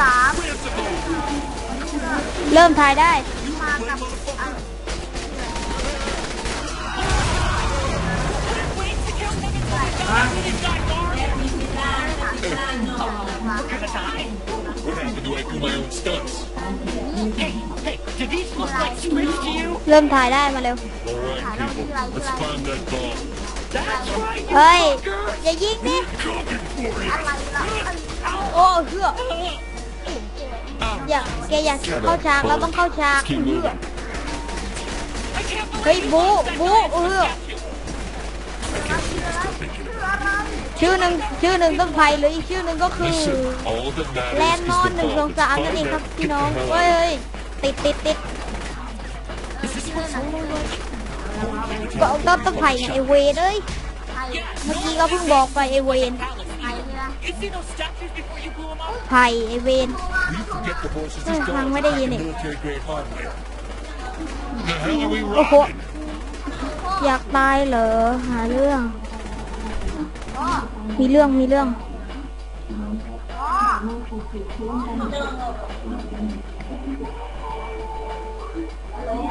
สามเริ่มทายได้มากับอะ What happened to I do my own stunts? Hey, hey, do these look like squids to you? เริ่มทายได้มาเร็ว All right, people, let's climb that bomb. That's right. เฮ้ย อย่ายิงดิ Coming for you. อะไรล่ะเอ้ยโอ้เฮือ อย่าแกอยากเข้าฉากเราต้องเข้าฉากเฮ้ยบูบูเออชื่อหนึ่งชื่อหนึ่งต้องไผ่หรืออีกชื่อหนึ่งก็คือแลนด์นอนหนึ่งสองสามนั่นเองครับพี่น้องเฮ้ยติดติดติดก็ต้องต้องไผ่ไงไอเวนเอ้ยเมื่อกี้ก็เพิ่งบอกไปไอเวน ไผ่ไอเวน We forget the voices Eh, these dogs hang med dig, Jenny. military grade hardware. The hell are we โอ้โห riding? อยากตายเหรอ หาเรื่องพ่อมีเรื่องมีเรื่องพ่อ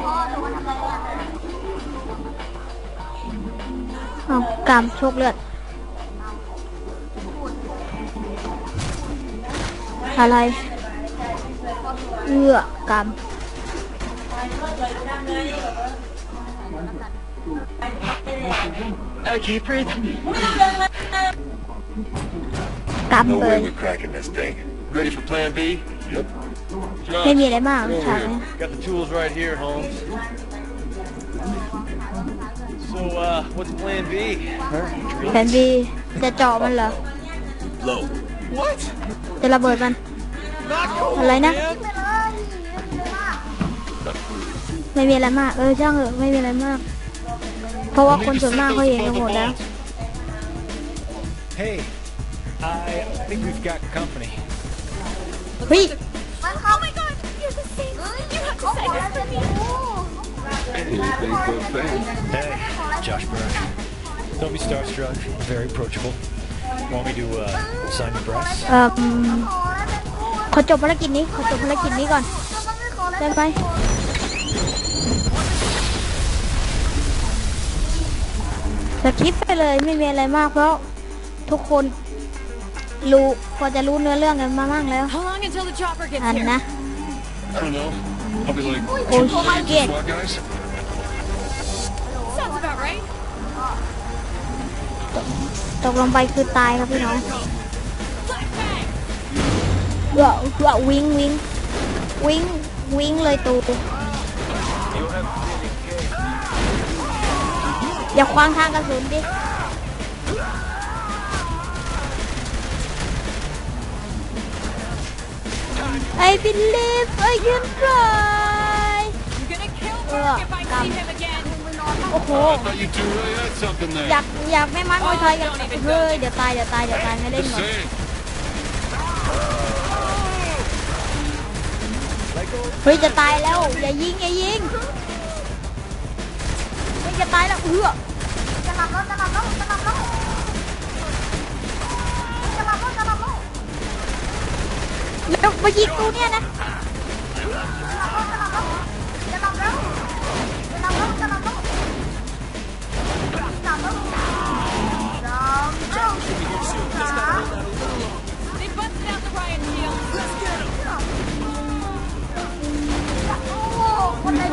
พ่อหนูมาทำอะไรเนี่ยเอากามโชคเลือด อะไรเอื้อกาม I can't breathe. กาม No เล way ย we're cracking this thing. Ready for plan B? Yep. ไม่ Josh, มีอะไรมาก come ฉาก over นี้ here. Got the tools right here, Holmes. So, uh, what's plan B? แผนบีจะเจาะมันเหรอ Low. What? จะระเบิดมัน Not cool, อะไรนะ man. ไปเลยเยอะมากไม่มีอะไรมาก เออช่างเถอะไม่มีอะไรมาก เพราะว่าคนส่วนมากเขาเห็นกันหมดแล้ว Hey, I think we've got company. เฮ้ยมันเข้าไม่ก่อนอยู่ที่สิเฮ้ยเขาบอกแล้วจะมีงู Hey, Facebook fan. Hey, Josh Burke. Don't be starstruck. Very approachable. Want me to uh, sign your breasts? เอ่อขอแล้วเป็นงูขอจบภารกิจนี้ ขอจบภารกิจนี้ก่อนก็มันไม่ขอแล้วได้ไหมสคิปไปเลยไม่มีอะไรมากเพราะทุกคนรู้พอจะรู้เนื้อเรื่องกันมาบ้างแล้ว How long until the chopper gets อัน here? นะ I don't know. Probably like Oh, two shit. SWAT guys. Sounds about right. ตกลงไปคือตายครับพี่น้อง Flashbang! เออเออวิงวิงวิงวิงเลยตูอย่าขวางทางกระสุนดิ I believe I can fly I'm gonna kill Ugh, Burke if I gum. see him again. โอ้โห I thought you two really had something อยา there. กอยากแม่ไม้มวยไทยกันเฮ้ยเดี๋ยวตายเดี๋ยวตายเดี๋ยวตายไม่เล่น Just ก่อน saying. เฮ้ยจะตายแล้วอย่ายิงอย่ายิงเฮ้ยจะตายแล้วเออจะหลับแล้วจะหลับแล้วจะหลับแล้วจะหลับแล้วจะหลับแล้วแล้วมายิงกูเนี่ยนะ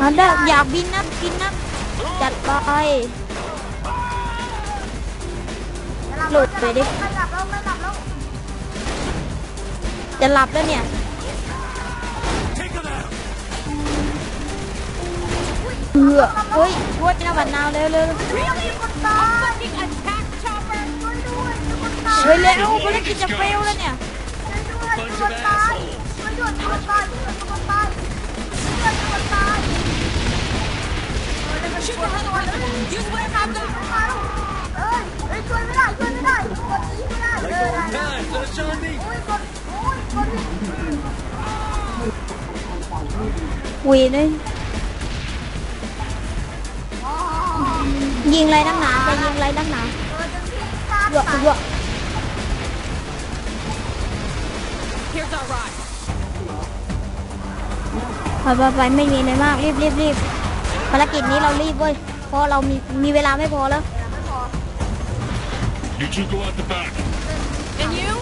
อันเด้ออยากบินนะบินนะจัดไปหลุดไปดิไม่หลับแล้วไม่หลับแล้วจะหลับแล้วเนี่ยเออเฮ้ยช่วยนะบัดนาวเร็วเร็วมีคนตาย Fucking attack chopper! ช่วยด้วยมีคนตายเฮ้ยเร็วภารกิจจะเฟลแล้วเนี่ยช่วยด้วยมีคนตายช่วยด้วยมีคนตายช่วยด้วยมีคน Shoot for Heather with them! Use whatever I've got! มาแล้วเอ้ยเอ้ยช่วยไม่ได้ช่วยไม่ได้กดนี้ไม่ได้เออได้ได้ Time, let it show me. โอ้ ภารกิจนี้เรารีบเว้ยเพราะเรามีมีเวลาไม่พอแล้ว You two go out the back. And you?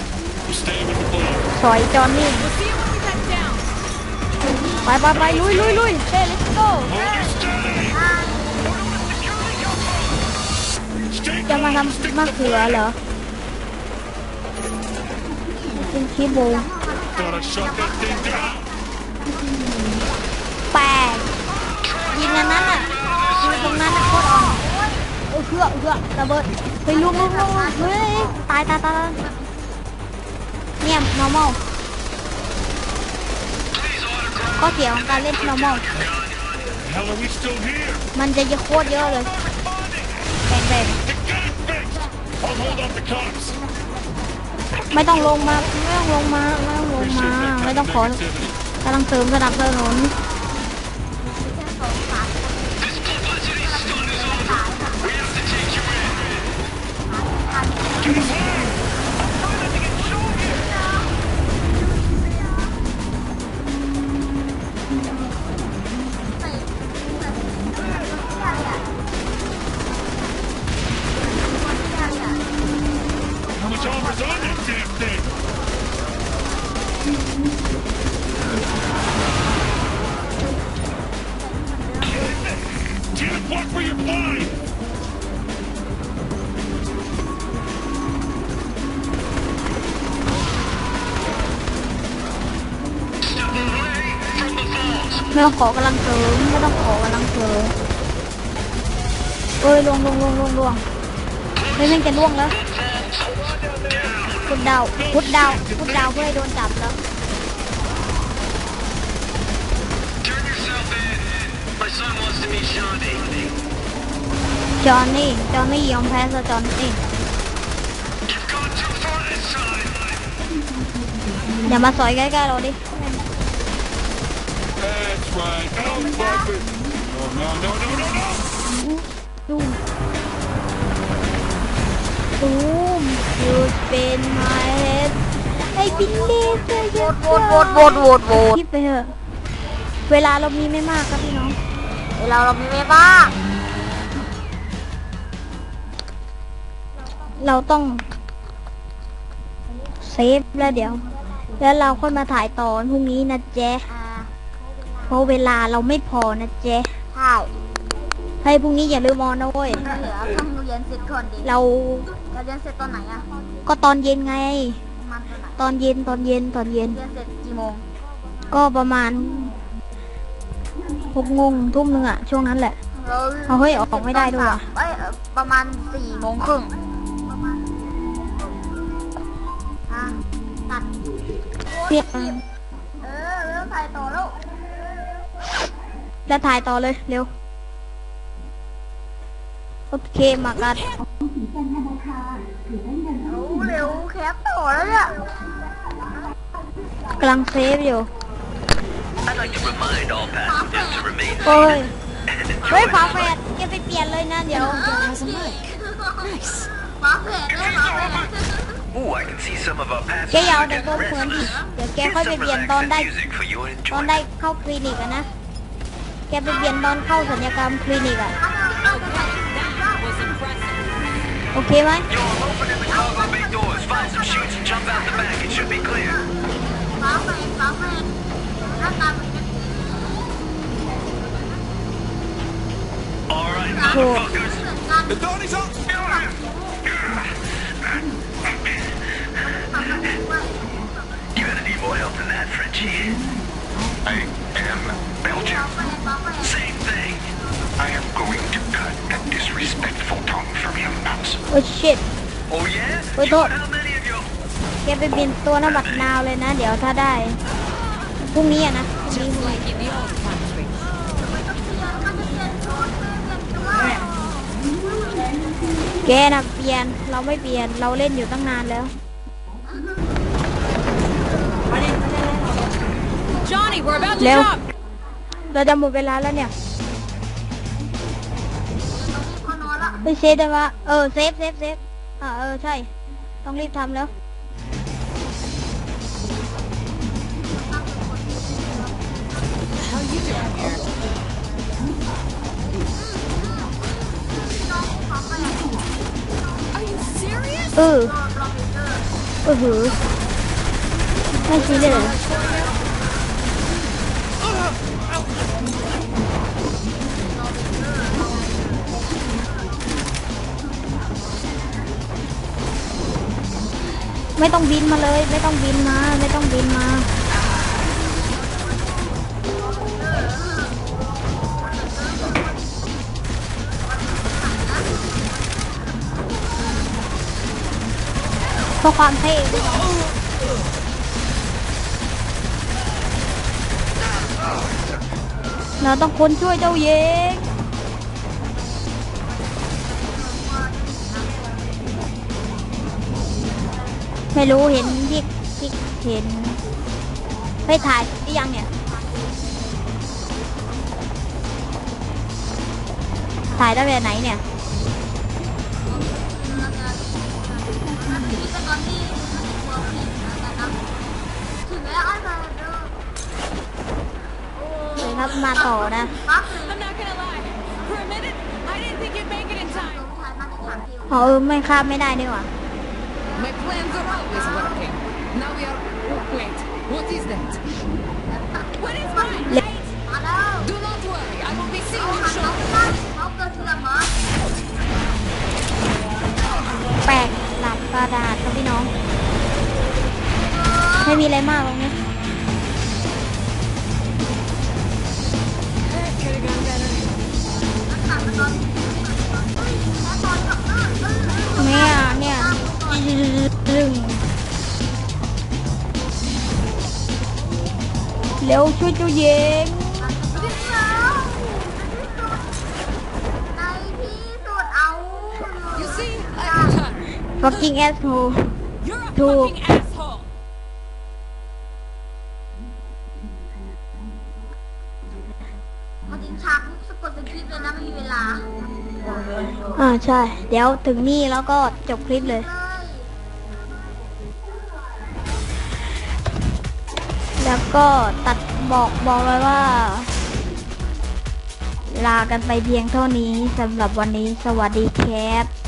You stay with the boat. สอยจอนนี่ We'll see you when we touch down. ไปไปไปลุยลุยลุยเฮ้ let's go Hold steady. Stay จะมา calm. ทำมะเขือเหรอกินคีโบ Thought I shot that thing down. แปดยิงอันนั้นอะยิงตรงนั้นอะโคตรอ่อน เออเพื่อระเบิดไปลุกลุกลุกลุกเฮ้ยตายตายตายเนี่ย normal ข้อเสียของการเล่น normal มันจะเยอะโคตรเยอะเลยแบ่งแบ่งไม่ต้องลงมา ไม่ต้องลงมา ไม่ต้องลงมา ไม่ต้องขอกำลังเสริมสนับสนุน ไม่ต้องขอกำลังเสริมไม่ต้องขอกำลังเสริมเอ้ยลวงลวงลวงลงลวงเฮ้ยแม่งจะล่วงแล้วพุดดาวพุดดาวพุดดาวเพื่อให้โดนจับแล้วจอห์นนี่จอห์นนี่ยอมแพ้ซะจอห์นนี่อย่ามาสอยใกล้ๆเราดิ That's right. No bumping. No, no, no, no, no, no. ตูมตูมหยุดเป็นไม้เฮ็ดไอ้บิลลี่เธอหยุดโหวตโหวตโหวตโหวตโหวตคิดไปเถอะเวลาเรามีไม่มากครับพี่น้อง เวลาเรามีไม่บ้างเราต้องเซฟแล้วเดี๋ยว แล้วเราค่อยมาถ่ายตอนพรุ่งนี้นะแจ๊ะอ่าเพ ราะเวลาเราไม่พอนะแจ๊ะใช่ให้พรุ่งนี้อย่าลืมมอนนะเว้ยเหลือเพิ่งเรียนเสร็จก่อนดิเราเราเรียนเสร็จตอนไหนอะก็ตอนเย็นไงประมาณตอนไหนตอนเย็นตอนเย็นตอนเย็น เรียนเสร็จกี่โมง ก็ประมาณหกโมงทุ่มหนึงอะช่วงนั้นแหละเราเอาเฮ้ยออกไม่ได้ด้วยว่ะเอ้ยเอ่อประมาณสี่โมงครึ่งอะตัดเพียงเออเริ่มถ่ายต่อแล้ว แล้วถ่ายต่อเลยเร็ว โอเคมากันรู้เร็วแคปต่อแล้วเนี่ยกำลังเซฟอยู่ I'd like to remind all passengers to remain โอ้ย and เฮ้ย enjoy ฝาแฝดแกไปเปลี่ยนเลยนะเดี๋ยวฟ้าแผดได้ฟ้าแผด Ooh, I can see some of our แกอย่า passengers เอา are แต่ getting ตัวเหมือนดิ restless. เดี๋ยวแก Here's ค่อยไป some เปลี่ยนตอน relaxing ได้ music for your ตอนได้ enjoyment. เข้าคลินิกอะนะ แกไปเปลี่ยนตอนเข้าสัญญกรรมคลินิกอะ Was impressive. โอเคไหม Yo, I'm opening the cargo bay doors. Find some chutes and jump out the back. It should be clear. ฟ้าแผดฟ้าแผดหน้าตาเหมือนกัน All right, Cool. motherfuckers. เหมือนกัน The Donny's up. You gonna need more help than that, Frenchie. I am Belgium. ฟ้าแผดฟ้าแผด Same thing. I am going to cut that disrespectful tongue from him nuts. โอ้ชิต Oh yeah? Wait, You, hold. how many of you? แกไปเปลี่ยนตัวหน้าบัตรนาวเลยนะ เดี๋ยวถ้าได้พรุ่งนี้อะนะพรุ่ง Just นี้ like in the old country. แกน่ะเปลี่ยนเราไม่เปลี่ยนเราเล่นอยู่ตั้งนานแล้ว Johnny, we're about to Leo. jump. เราจะหมดเวลาแล้วเนี่ยเขานอนละไปเซฟได้ปะเออเซฟเซฟเซฟอ่าเออใช่ ต้องรีบทำแล้วเออเออหือไม่ซีเลย ไม่ต้องบินมาเลย ไม่ต้องบินมา ไม่ต้องบินมา เพื่อความเท่วยนะเราต้องคนช่วยเจ้าเยง ไม่รู้เห็นที่ที่เห็นไปถ่ายหรือยังเนี่ย ถ่ายได้แบบไหนเนี่ยนี่ก็ตอนที่มันจะกลัวผีนะครับถึงแล้วไอ้มาเด้อเลยครับมาต่อนะปั๊บเลย I'm not gonna lie. For a minute, I didn't think you'd make it in ล time. งท้ายมาที่ถามดิวอ๋อเออไม่ข้ามไม่ได้นี่หว่า My plans are always working. Now we are. Wait, what is that? What is mine? มาแล้ว Do not worry, I will be เอา seeing หั you นเขา shortly. ได้เขาเกิดทีละมั้งแปลกหลับกระดาษครับพี่น้อง ไม่มีอะไรมากตรงนี้ ร็วช่วยเจ้าเยงในที่สุดเอา You see, I returned. fucking asshole You're a Two. fucking asshole. พอถึงฉากสะกดสคริปต์เลยนะไม่มีเวลาอ่าใช่ เดี๋ยวถึงนี่แล้วก็จบคลิปเลย ก็ตัดบอกบอกไว้ว่า ลากันไปเพียงเท่านี้สำหรับวันนี้สวัสดีครับ